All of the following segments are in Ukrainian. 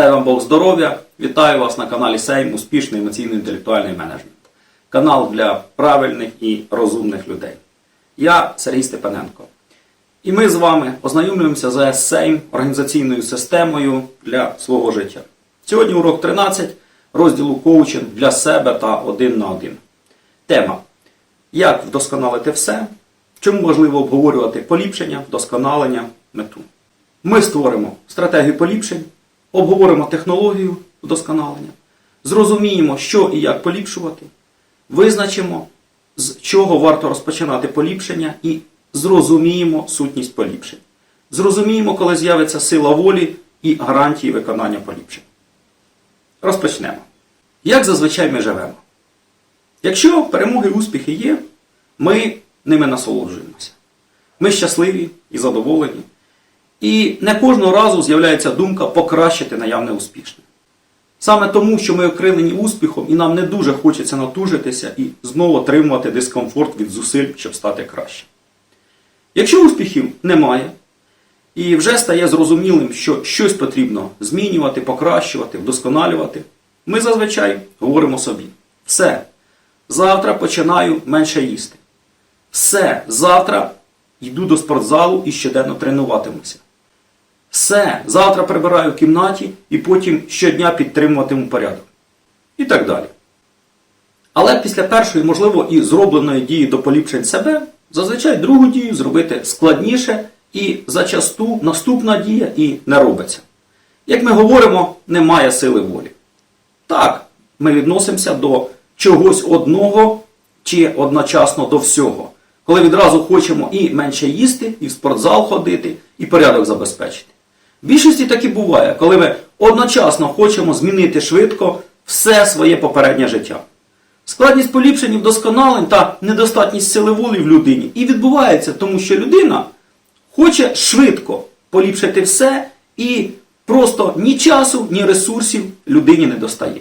Дай вам Бог здоров'я! Вітаю вас на каналі Сейм Успішний емоційно-інтелектуальний менеджмент. Канал для правильних і розумних людей. Я Сергій Степаненко. І ми з вами ознайомлюємося з Сейм організаційною системою для свого життя. Сьогодні урок 13 розділу коучинг для себе та один на один. Тема Як вдосконалити все? Чому важливо обговорювати поліпшення, вдосконалення, мету? Ми створимо стратегію поліпшень, обговоримо технологію вдосконалення, зрозуміємо, що і як поліпшувати, визначимо, з чого варто розпочинати поліпшення і зрозуміємо сутність поліпшень. Зрозуміємо, коли з'явиться сила волі і гарантії виконання поліпшень. Розпочнемо. Як зазвичай ми живемо? Якщо перемоги і успіхи є, ми ними насолоджуємося. Ми щасливі і задоволені. І не кожного разу з'являється думка покращити наявне успішне. Саме тому, що ми окрилені успіхом і нам не дуже хочеться натужитися і знову отримувати дискомфорт від зусиль, щоб стати краще. Якщо успіхів немає, і вже стає зрозумілим, що щось потрібно змінювати, покращувати, вдосконалювати, ми зазвичай говоримо собі: все, завтра починаю менше їсти. Все, завтра йду до спортзалу і щоденно тренуватимуся. Все, завтра прибираю в кімнаті і потім щодня підтримуватиму порядок. І так далі. Але після першої, можливо, і зробленої дії до поліпшень себе, зазвичай другу дію зробити складніше і зачасту наступна дія і не робиться. Як ми говоримо, немає сили волі. Так, ми відносимося до чогось одного чи одночасно до всього, коли відразу хочемо і менше їсти, і в спортзал ходити, і порядок забезпечити. В більшості так і буває, коли ми одночасно хочемо змінити швидко все своє попереднє життя. Складність поліпшень і вдосконалень та недостатність сили волі в людині і відбувається, тому що людина хоче швидко поліпшити все і просто ні часу, ні ресурсів людині не достає.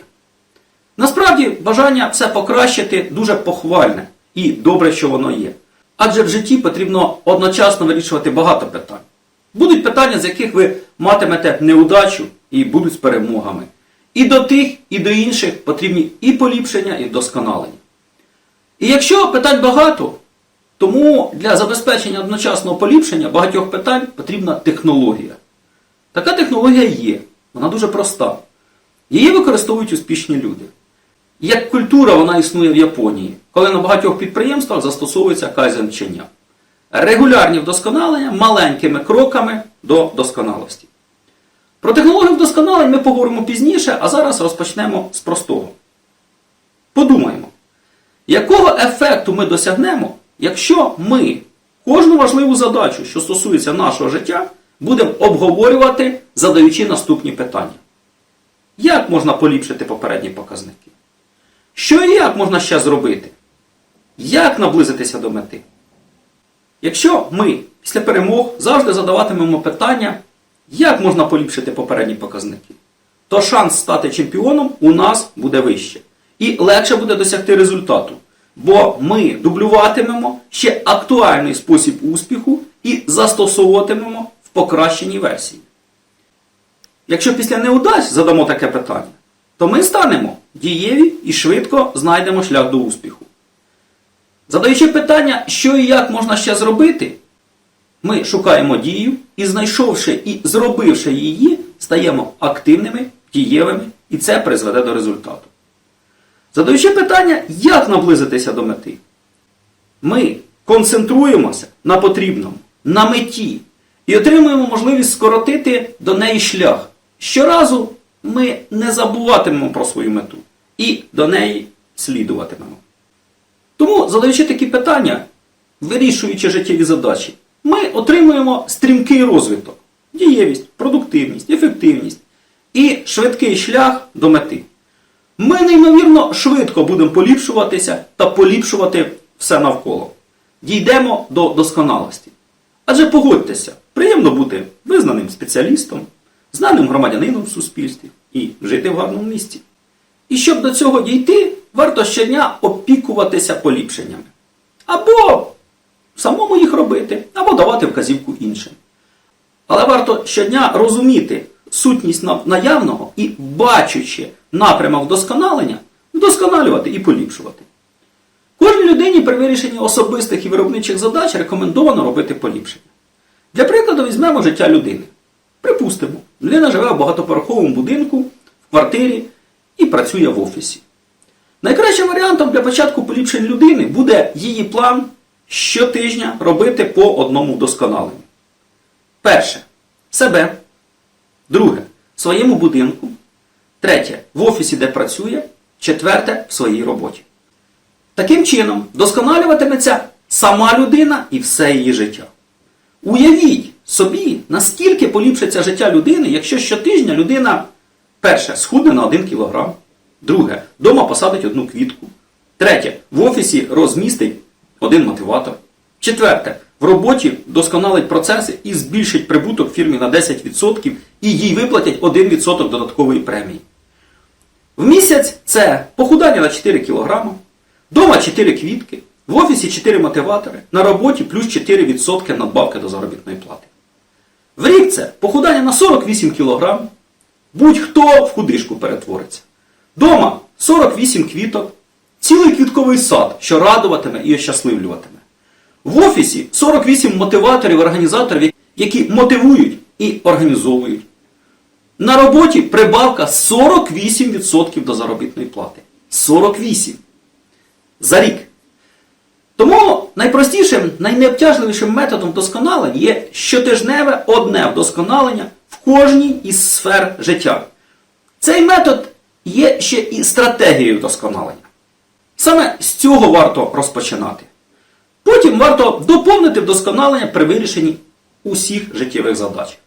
Насправді, бажання все покращити дуже похвальне і добре, що воно є. Адже в житті потрібно одночасно вирішувати багато питань. Будуть питання, з яких ви матимете неудачу і будуть з перемогами. І до тих, і до інших потрібні і поліпшення, і вдосконалення. І якщо питань багато, тому для забезпечення одночасного поліпшення багатьох питань потрібна технологія. Така технологія є, вона дуже проста. Її використовують успішні люди. Як культура вона існує в Японії, коли на багатьох підприємствах застосовується кайзен вчення. Регулярні вдосконалення маленькими кроками до досконалості. Про технологію вдосконалень ми поговоримо пізніше, а зараз розпочнемо з простого. Подумаємо, якого ефекту ми досягнемо, якщо ми кожну важливу задачу, що стосується нашого життя, будемо обговорювати, задаючи наступні питання. Як можна поліпшити попередні показники? Що і як можна ще зробити? Як наблизитися до мети? Якщо ми після перемог завжди задаватимемо питання, як можна поліпшити попередні показники, то шанс стати чемпіоном у нас буде вище. І легше буде досягти результату. Бо ми дублюватимемо ще актуальний спосіб успіху і застосовуватимемо в покращеній версії. Якщо після неудач задамо таке питання, то ми станемо дієві і швидко знайдемо шлях до успіху. Задаючи питання, що і як можна ще зробити, ми шукаємо дію і, знайшовши і зробивши її, стаємо активними, дієвими, і це призведе до результату. Задаючи питання, як наблизитися до мети, ми концентруємося на потрібному, на меті і отримуємо можливість скоротити до неї шлях. Щоразу ми не забуватимемо про свою мету і до неї слідуватимемо. Тому, задаючи такі питання, вирішуючи життєві задачі, ми отримуємо стрімкий розвиток, дієвість, продуктивність, ефективність і швидкий шлях до мети. Ми неймовірно швидко будемо поліпшуватися та поліпшувати все навколо. Дійдемо до досконалості. Адже погодьтеся, приємно бути визнаним спеціалістом, знаним громадянином в суспільстві і жити в гарному місті. І щоб до цього дійти, варто щодня опікуватися поліпшеннями. Або самому їх робити, або давати вказівку іншим. Але варто щодня розуміти, сутність наявного і, бачучи напрямок вдосконалення, вдосконалювати і поліпшувати. Кожній людині при вирішенні особистих і виробничих задач рекомендовано робити поліпшення. Для прикладу візьмемо життя людини. Припустимо, людина живе в багатоповерховому будинку, в квартирі і працює в офісі. Найкращим варіантом для початку поліпшень людини буде її план щотижня робити по одному вдосконаленню. Перше себе. Друге в своєму будинку. Третє в офісі, де працює. Четверте в своїй роботі. Таким чином, досконалюватиметься сама людина і все її життя. Уявіть собі, наскільки поліпшиться життя людини, якщо щотижня людина, перше, схудне на 1 кг, друге, вдома посадить одну квітку, третє, в офісі розмістить один мотиватор, четверте, в роботі досконалить процеси і збільшить прибуток фірмі на 10% і їй виплатять 1% додаткової премії. В місяць це похудання на 4 кг, дома 4 квітки, в офісі 4 мотиватори, на роботі плюс 4% надбавки до заробітної плати. В рік це похудання на 48 кг, будь-хто в худишку перетвориться. Дома 48 квіток, цілий квітковий сад, що радуватиме і ощасливлюватиме. В офісі 48 мотиваторів, організаторів, які мотивують і організовують. На роботі прибавка 48% до заробітної плати. 48. За рік. Тому найпростішим, найнеобтяжливішим методом вдосконалення є щотижневе одне вдосконалення в кожній із сфер життя. Цей метод є ще і стратегією вдосконалення. Саме з цього варто розпочинати. Потім варто доповнити вдосконалення при вирішенні усіх життєвих задач.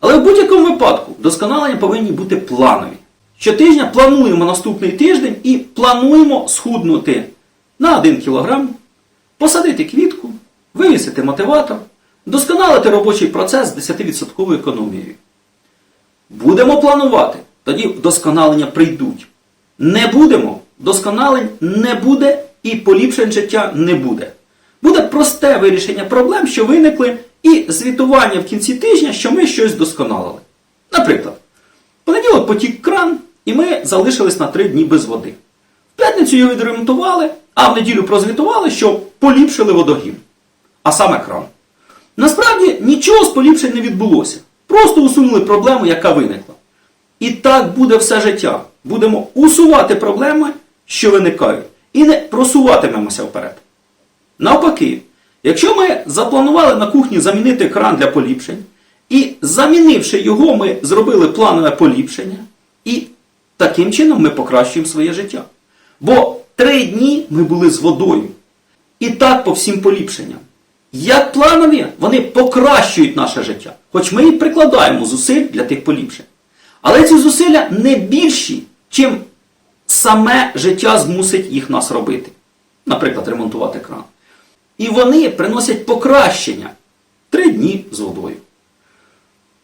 Але в будь-якому випадку вдосконалення повинні бути планові. Щотижня плануємо наступний тиждень і плануємо схуднути на 1 кг, посадити квітку, вивісити мотиватор, вдосконалити робочий процес з 10% економією. Будемо планувати, тоді вдосконалення прийдуть. Не будемо, вдосконалень не буде і поліпшень життя не буде. Буде просте вирішення проблем, що виникли, і звітування в кінці тижня, що ми щось вдосконалили. Наприклад, понеділок потік кран, і ми залишились на 3 дні без води. В п'ятницю його відремонтували, а в неділю прозвітували, що поліпшили водогін. А саме кран. Насправді нічого з поліпшень не відбулося. Просто усунули проблему, яка виникла. І так буде все життя. Будемо усувати проблеми, що виникають, і не просуватимемося вперед. Навпаки, якщо ми запланували на кухні замінити кран для поліпшень, і замінивши його, ми зробили планове поліпшення, і таким чином ми покращуємо своє життя. Бо три дні ми були з водою. І так по всім поліпшенням. Як планові, вони покращують наше життя, хоч ми і прикладаємо зусиль для тих поліпшень. Але ці зусилля не більші, чим саме життя змусить їх нас робити. Наприклад, ремонтувати кран. І вони приносять покращення три дні з водою.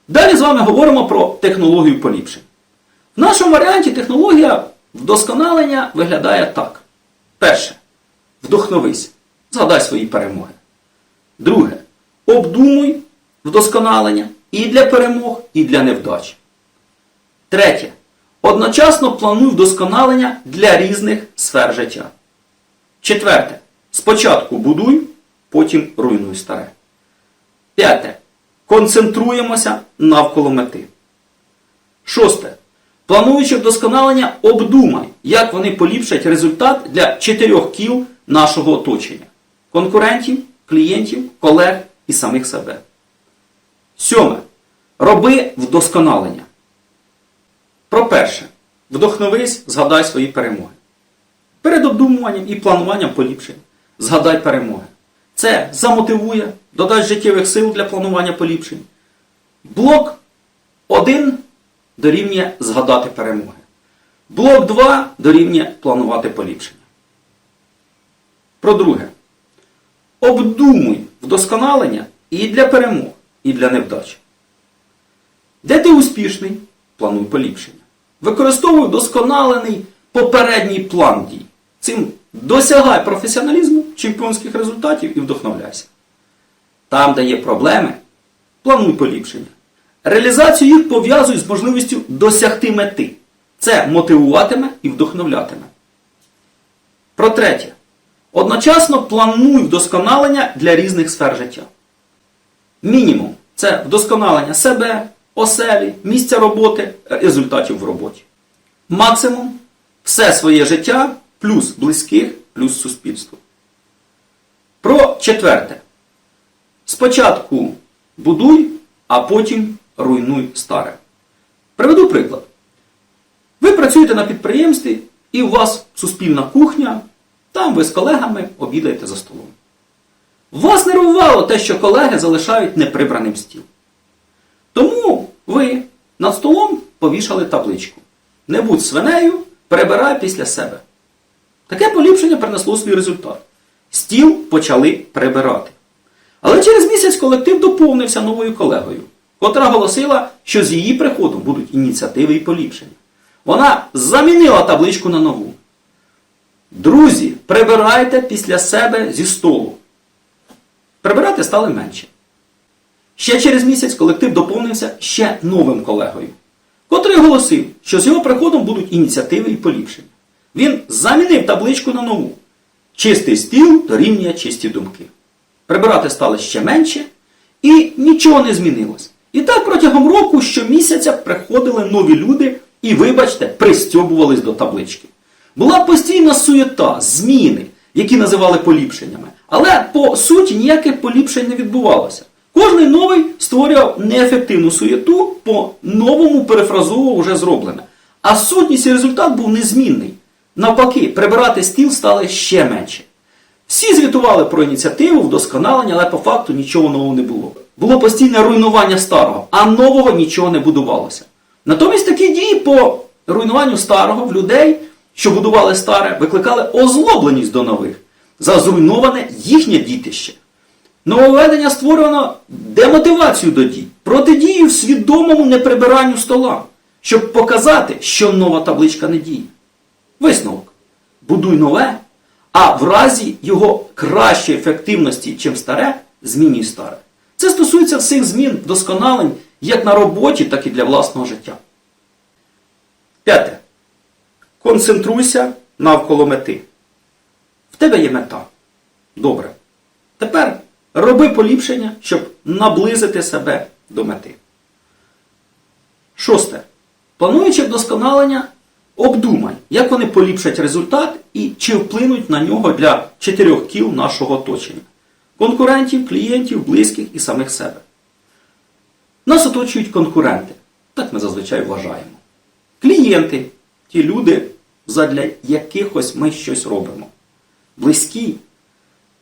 Далі з вами говоримо про технологію поліпшень. В нашому варіанті технологія вдосконалення виглядає так. Перше. Вдохновись. Згадай свої перемоги. Друге. Обдумуй вдосконалення і для перемог, і для невдач. Третє. Одночасно плануй вдосконалення для різних сфер життя. Четверте. Спочатку будуй, потім руйнуй старе. П'яте. Концентруємося навколо мети. Шосте. Плануючи вдосконалення, обдумай, як вони поліпшать результат для чотирьох кіл нашого оточення: конкурентів, клієнтів, колег і самих себе. Сьоме. Роби вдосконалення. Про перше. Вдохновись, згадай свої перемоги. Перед обдумуванням і плануванням поліпшень згадай перемоги. Це замотивує, додасть життєвих сил для планування поліпшень. Блок 1 дорівнює згадати перемоги. Блок 2 дорівнює планувати поліпшення. Про друге. Обдумуй вдосконалення і для перемог, і для невдач. Де ти успішний? Плануй поліпшення. Використовуй вдосконалений попередній план дій. Цим досягай професіоналізму, чемпіонських результатів і вдохновляйся. Там, де є проблеми, плануй поліпшення. Реалізацію їх пов'язують з можливістю досягти мети. Це мотивуватиме і вдохновлятиме. Про третє. Одночасно плануй вдосконалення для різних сфер життя. Мінімум це вдосконалення себе, оселі, місця роботи, результатів в роботі. Максимум все своє життя плюс близьких, плюс суспільство. Про четверте. Спочатку будуй, а потім руйнуй старе. Приведу приклад. Ви працюєте на підприємстві, і у вас суспільна кухня, там ви з колегами обідаєте за столом. Вас нервувало те, що колеги залишають неприбраним стіл. Тому ви над столом повішали табличку. Не будь свинею, перебирай після себе. Таке поліпшення принесло свій результат. Стіл почали прибирати. Але через місяць колектив доповнився новою колегою, котра голосила, що з її приходом будуть ініціативи і поліпшення. Вона замінила табличку на нову. Друзі, прибирайте після себе зі столу. Прибирати стали менше. Ще через місяць колектив доповнився ще новим колегою, котрий оголосив, що з його приходом будуть ініціативи і поліпшення. Він замінив табличку на нову. Чистий стіл дорівнює чисті думки. Прибирати стало ще менше, і нічого не змінилось. І так протягом року щомісяця приходили нові люди і, вибачте, пристьобувались до таблички. Була постійна суєта, зміни, які називали поліпшеннями. Але по суті ніяких поліпшень не відбувалося. Кожний новий створював неефективну суєту, по новому перефразовував вже зроблене. А сутність і результат був незмінний. Навпаки, прибирати стіл стало ще менше. Всі звітували про ініціативу, вдосконалення, але по факту нічого нового не було. Було постійне руйнування старого, а нового нічого не будувалося. Натомість такі дії по руйнуванню старого в людей, що будували старе, викликали озлобленість до нових за зруйноване їхнє дітище. Нововведення створено демотивацію до дій, протидію свідомому неприбиранню стола, щоб показати, що нова табличка не діє. Висновок. Будуй нове, а в разі його кращої ефективності, чим старе, змінюй старе. Це стосується всіх змін, вдосконалень як на роботі, так і для власного життя. П'яте. Концентруйся навколо мети. В тебе є мета. Добре. Тепер роби поліпшення, щоб наблизити себе до мети. Шосте. Плануючи вдосконалення, обдумай, як вони поліпшать результат і чи вплинуть на нього для чотирьох кіл нашого оточення конкурентів, клієнтів, близьких і самих себе. Нас оточують конкуренти. Так ми зазвичай вважаємо. Клієнти ті люди, задля якихось ми щось робимо. Близькі,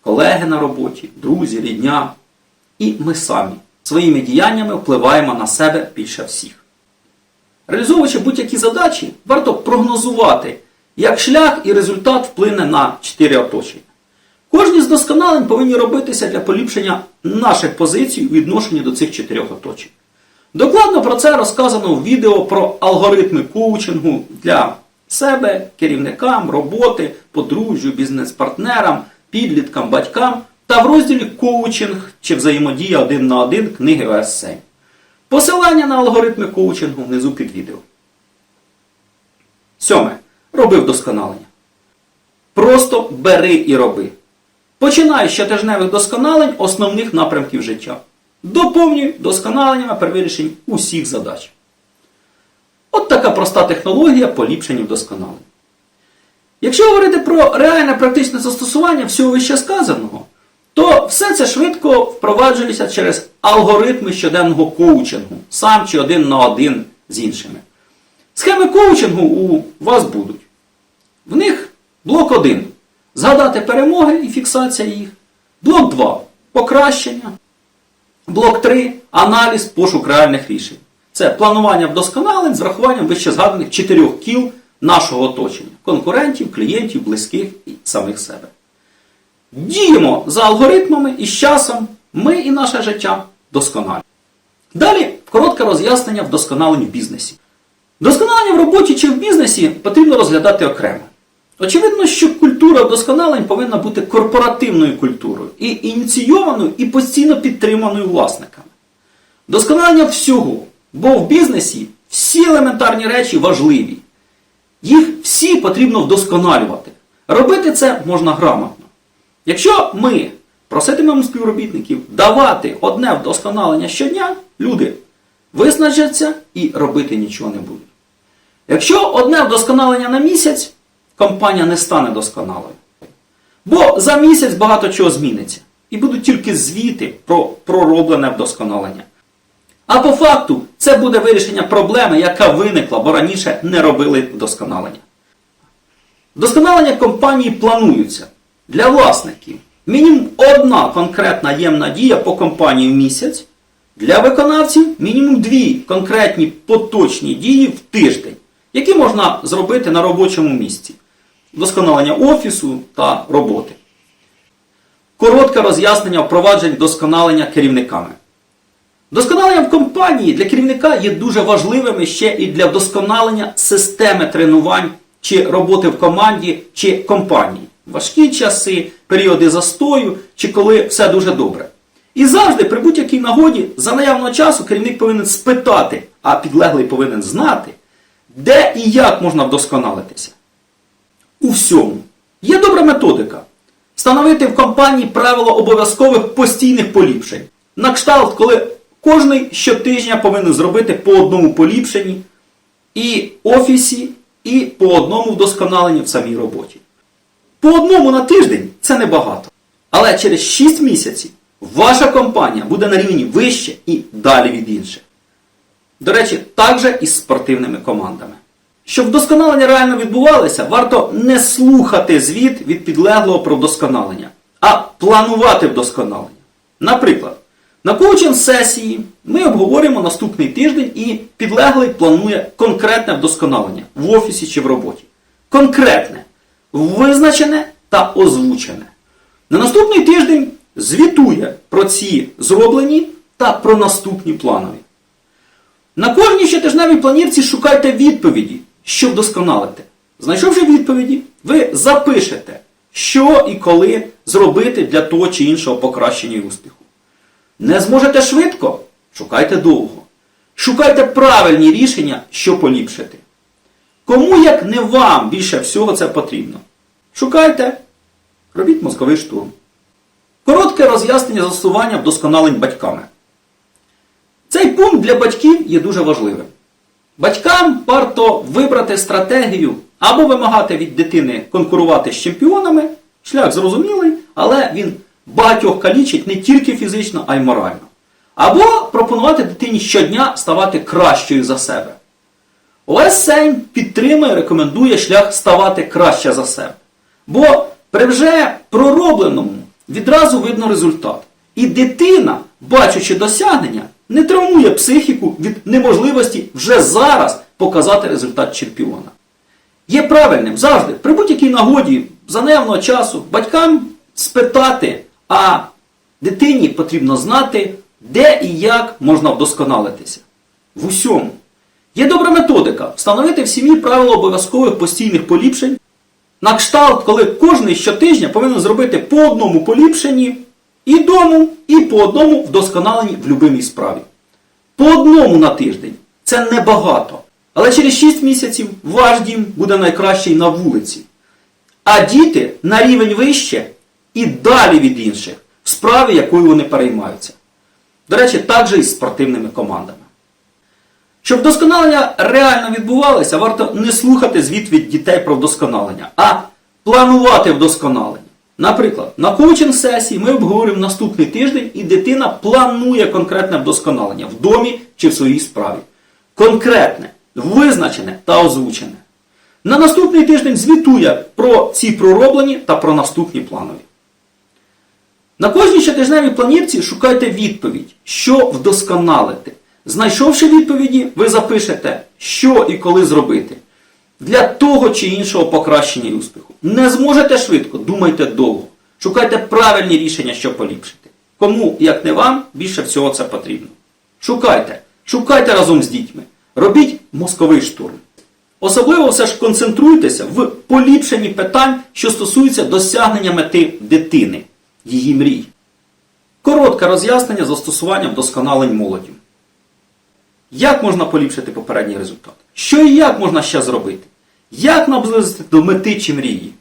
колеги на роботі, друзі, рідня. І ми самі своїми діяннями впливаємо на себе більше всіх. Реалізовуючи будь-які задачі, варто прогнозувати, як шлях і результат вплине на чотири оточення. Кожні з досконалень повинні робитися для поліпшення наших позицій у відношенні до цих чотирьох оточень. Докладно про це розказано в відео про алгоритми коучингу для себе, керівникам, роботи, подружжю, бізнес-партнерам, підліткам, батькам та в розділі коучинг чи взаємодія один на один книги ОС7. Посилання на алгоритми коучингу внизу під відео. Сьоме. Роби вдосконалення. Просто бери і роби. Починай з щотижневих досконалень основних напрямків життя. Доповнюй досконаленнями при вирішенні усіх задач. От така проста технологія поліпшення вдосконалень. Якщо говорити про реальне практичне застосування всього вище сказаного, то все це швидко впроваджується через алгоритми щоденного коучингу, сам чи один на один з іншими. Схеми коучингу у вас будуть. В них блок 1 згадати перемоги і фіксація їх. Блок 2 покращення. Блок 3 аналіз, пошук реальних рішень. Це планування вдосконалень з врахуванням вище згаданих чотирьох кіл нашого оточення: конкурентів, клієнтів, близьких і самих себе. Діємо за алгоритмами і з часом ми і наше життя досконалі. Далі коротке роз'яснення вдосконалень в бізнесі. Досконалення в роботі чи в бізнесі потрібно розглядати окремо. Очевидно, що культура вдосконалень повинна бути корпоративною культурою і ініційованою і постійно підтриманою власниками. Досконалення всього Бо в бізнесі всі елементарні речі важливі. Їх всі потрібно вдосконалювати. Робити це можна грамотно. Якщо ми проситимемо співробітників давати одне вдосконалення щодня, люди визначаться і робити нічого не будуть. Якщо одне вдосконалення на місяць, компанія не стане досконалою. Бо за місяць багато чого зміниться. І будуть тільки звіти про пророблене вдосконалення. А по факту це буде вирішення проблеми, яка виникла, бо раніше не робили вдосконалення. Вдосконалення компанії плануються для власників. Мінімум одна конкретна ємна дія по компанії в місяць. Для виконавців мінімум дві конкретні поточні дії в тиждень, які можна зробити на робочому місці. Вдосконалення офісу та роботи. Коротке роз'яснення впроваджень вдосконалення керівниками. Вдосконалення в компанії для керівника є дуже важливими ще і для вдосконалення системи тренувань чи роботи в команді чи компанії. Важкі часи, періоди застою чи коли все дуже добре. І завжди, при будь-якій нагоді, за наявного часу керівник повинен спитати, а підлеглий повинен знати, де і як можна вдосконалитися. У всьому. Є добра методика. Встановити в компанії правило обов'язкових постійних поліпшень. На кшталт, коли кожний щотижня повинен зробити по одному поліпшенні і офісі, і по одному вдосконаленні в самій роботі. По одному на тиждень це небагато. Але через 6 місяців ваша компанія буде на рівні вище і далі від інших. До речі, так же і з спортивними командами. Щоб вдосконалення реально відбувалося, варто не слухати звіт від підлеглого про вдосконалення, а планувати вдосконалення. Наприклад, на коучинг сесії ми обговорюємо наступний тиждень і підлеглий планує конкретне вдосконалення в офісі чи в роботі. Конкретне, визначене та озвучене. На наступний тиждень звітує про ці зроблені та про наступні планові. На кожній щотижневій планівці шукайте відповіді, що вдосконалити. Знайшовши відповіді, ви запишете, що і коли зробити для того чи іншого покращення і успіху. Не зможете швидко? Шукайте довго. Шукайте правильні рішення, що поліпшити. Кому як не вам більше всього це потрібно? Шукайте, робіть мозковий штурм. Коротке роз'яснення застосування вдосконалень батьками. Цей пункт для батьків є дуже важливим. Батькам варто вибрати стратегію або вимагати від дитини конкурувати з чемпіонами. Шлях зрозумілий, але він багатьох калічить не тільки фізично, а й морально. Або пропонувати дитині щодня ставати кращою за себе. Олесь Сейн підтримує, рекомендує шлях ставати краще за себе. Бо при вже проробленому відразу видно результат. І дитина, бачачи досягнення, не травмує психіку від неможливості вже зараз показати результат чемпіона. Є правильним завжди, при будь-якій нагоді, за наявного часу, батькам спитати, а дитині потрібно знати, де і як можна вдосконалитися. В усьому. Є добра методика встановити в сім'ї правила обов'язкових постійних поліпшень. На кшталт, коли кожний щотижня повинен зробити по одному поліпшенні і дому, і по одному вдосконаленні в любимій справі. По одному на тиждень. Це небагато. Але через 6 місяців ваш дім буде найкращий на вулиці. А діти на рівень вище і далі від інших в справі, якою вони переймаються. До речі, так же і з спортивними командами. Щоб вдосконалення реально відбувалося, варто не слухати звіт від дітей про вдосконалення, а планувати вдосконалення. Наприклад, на коучинг сесії ми обговорюємо наступний тиждень, і дитина планує конкретне вдосконалення в домі чи в своїй справі. Конкретне, визначене та озвучене. На наступний тиждень звітує про ці пророблені та про наступні планові. На кожній щотижневій планірці шукайте відповідь, що вдосконалити. Знайшовши відповіді, ви запишете, що і коли зробити для того чи іншого покращення і успіху. Не зможете швидко, думайте довго. Шукайте правильні рішення, що поліпшити. Кому, як не вам, більше всього це потрібно. Шукайте, шукайте разом з дітьми. Робіть мозковий штурм. Особливо все ж концентруйтеся в поліпшенні питань, що стосуються досягнення мети дитини, її мрій. Коротке роз'яснення застосування вдосконалень молоді. як можна поліпшити попередній результат, що і як можна ще зробити, як наблизити до мети чи мрії.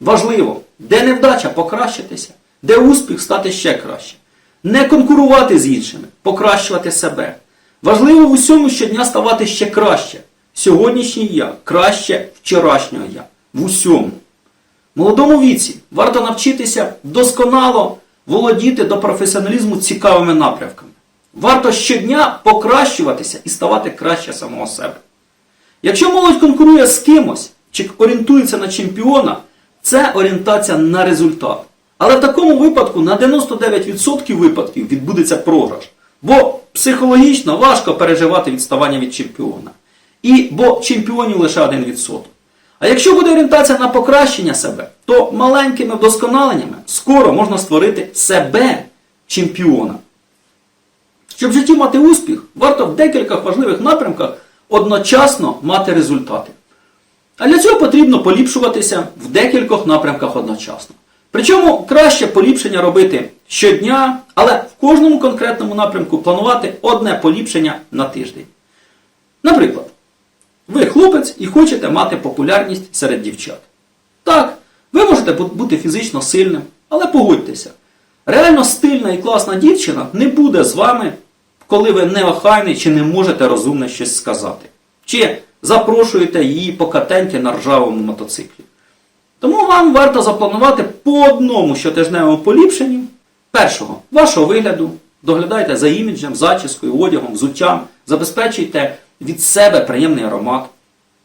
Важливо, де невдача покращитися, де успіх стати ще краще. Не конкурувати з іншими, покращувати себе. Важливо в усьому щодня ставати ще краще. Сьогоднішній я краще вчорашнього я. В усьому. Молодому віці варто навчитися досконало володіти до професіоналізму цікавими напрямками. Варто щодня покращуватися і ставати краще самого себе. Якщо молодь конкурує з кимось чи орієнтується на чемпіона, це орієнтація на результат. Але в такому випадку на 99% випадків відбудеться програш. Бо психологічно важко переживати відставання від чемпіона. І бо чемпіонів лише 1%. А якщо буде орієнтація на покращення себе, то маленькими вдосконаленнями скоро можна створити себе чемпіона. Щоб в житті мати успіх, варто в декількох важливих напрямках одночасно мати результати. А для цього потрібно поліпшуватися в декількох напрямках одночасно. Причому краще поліпшення робити щодня, але в кожному конкретному напрямку планувати одне поліпшення на тиждень. Наприклад, ви хлопець і хочете мати популярність серед дівчат. Так, ви можете бути фізично сильним, але погодьтеся, реально стильна і класна дівчина не буде з вами, коли ви неохайний чи не можете розумно щось сказати. Чи запрошуєте її покатеньки на ржавому мотоциклі. Тому вам варто запланувати по одному щотижневому поліпшенню. Першого вашого вигляду, доглядайте за іміджем, зачіскою, одягом, взуттям, забезпечуйте від себе приємний аромат.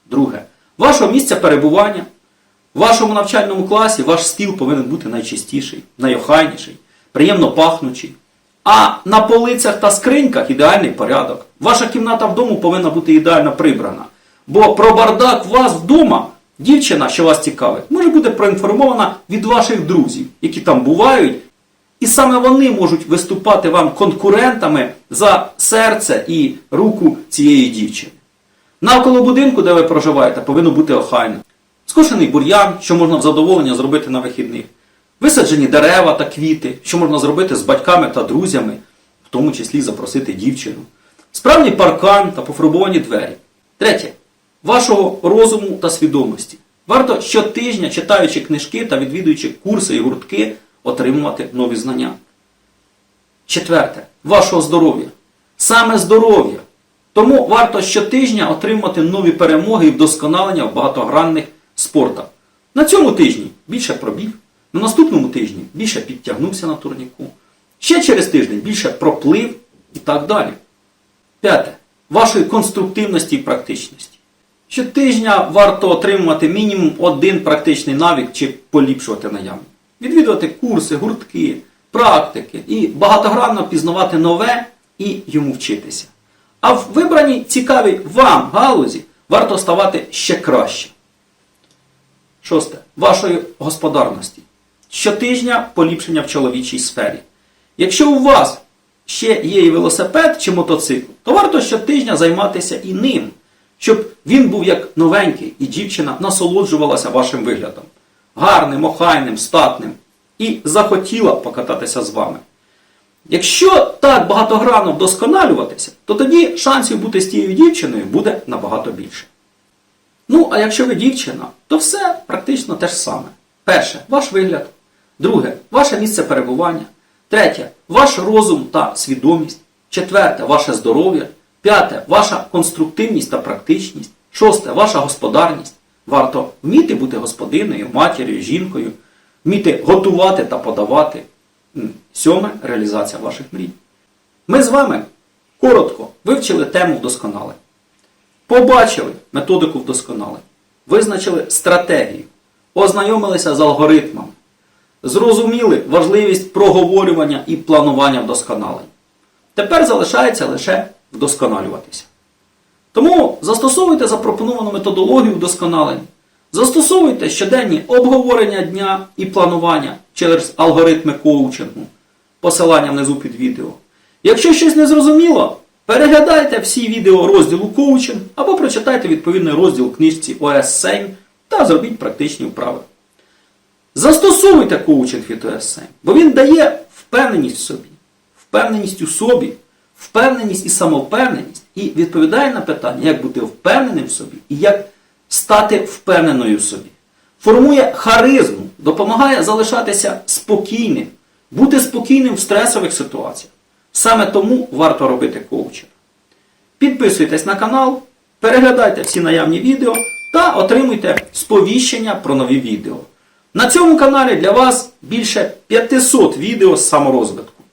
Друге, вашого місця перебування. В вашому навчальному класі ваш стіл повинен бути найчистіший, найохайніший, приємно пахнучий. А на полицях та скриньках ідеальний порядок. Ваша кімната вдома повинна бути ідеально прибрана. Бо про бардак вас вдома дівчина, що вас цікавить, може бути проінформована від ваших друзів, які там бувають. І саме вони можуть виступати вам конкурентами за серце і руку цієї дівчини. Навколо будинку, де ви проживаєте, повинно бути охайно. Скошений бур'ян, що можна в задоволення зробити на вихідних. Висаджені дерева та квіти, що можна зробити з батьками та друзями, в тому числі запросити дівчину. Справний паркан та пофарбовані двері. Третє. Вашого розуму та свідомості. Варто щотижня, читаючи книжки та відвідуючи курси і гуртки, отримувати нові знання. Четверте. Вашого здоров'я. Саме здоров'я. Тому варто щотижня отримати нові перемоги і вдосконалення в багатогранних спортах. На цьому тижні більше пробіг, на наступному тижні більше підтягнувся на турніку. Ще через тиждень більше проплив і так далі. П'яте. Вашої конструктивності і практичності. Щотижня варто отримувати мінімум один практичний навик чи поліпшувати наявні. Відвідувати курси, гуртки, практики і багатогранно пізнавати нове і йому вчитися. А в вибраній цікавій вам галузі варто ставати ще краще. Шосте. Вашої господарності. Щотижня поліпшення в чоловічій сфері. Якщо у вас ще є і велосипед чи мотоцикл, то варто щотижня займатися і ним, щоб він був як новенький, і дівчина насолоджувалася вашим виглядом. Гарним, охайним, статним. І захотіла покататися з вами. Якщо так багатогранно вдосконалюватися, то тоді шансів бути з тією дівчиною буде набагато більше. Ну, а якщо ви дівчина, то все практично те ж саме. Перше ваш вигляд. Друге ваше місце перебування. Третє ваш розум та свідомість. Четверте ваше здоров'я. П'яте ваша конструктивність та практичність. Шосте ваша господарність. Варто вміти бути господиною, матір'ю, жінкою, вміти готувати та подавати. Сьоме реалізація ваших мрій. Ми з вами коротко вивчили тему вдосконалення. Побачили методику вдосконалення, визначили стратегію, ознайомилися з алгоритмами, зрозуміли важливість проговорювання і планування вдосконалень. Тепер залишається лише вдосконалюватися. Тому застосовуйте запропоновану методологію вдосконалень, застосовуйте щоденні обговорення дня і планування через алгоритми коучингу, посилання внизу під відео. Якщо щось не зрозуміло, переглядайте всі відео розділу коучинг або прочитайте відповідний розділ книжці ОС 7 та зробіть практичні вправи. Застосовуйте коучинг від ОС 7, бо він дає впевненість в собі, впевненість у собі, впевненість і самовпевненість, і відповідає на питання, як бути впевненим в собі і як стати впевненою в собі. Формує харизму, допомагає залишатися спокійним, бути спокійним в стресових ситуаціях. Саме тому варто робити коучинг. Підписуйтесь на канал, переглядайте всі наявні відео та отримуйте сповіщення про нові відео. На цьому каналі для вас більше 500 відео з саморозвитку.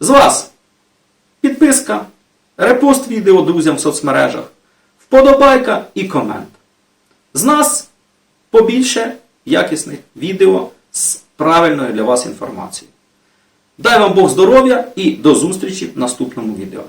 З вас підписка, репост відео друзям в соцмережах, вподобайка і комент. З нас побільше якісних відео з правильною для вас інформацією. Дай вам Бог здоров'я і до зустрічі в наступному відео.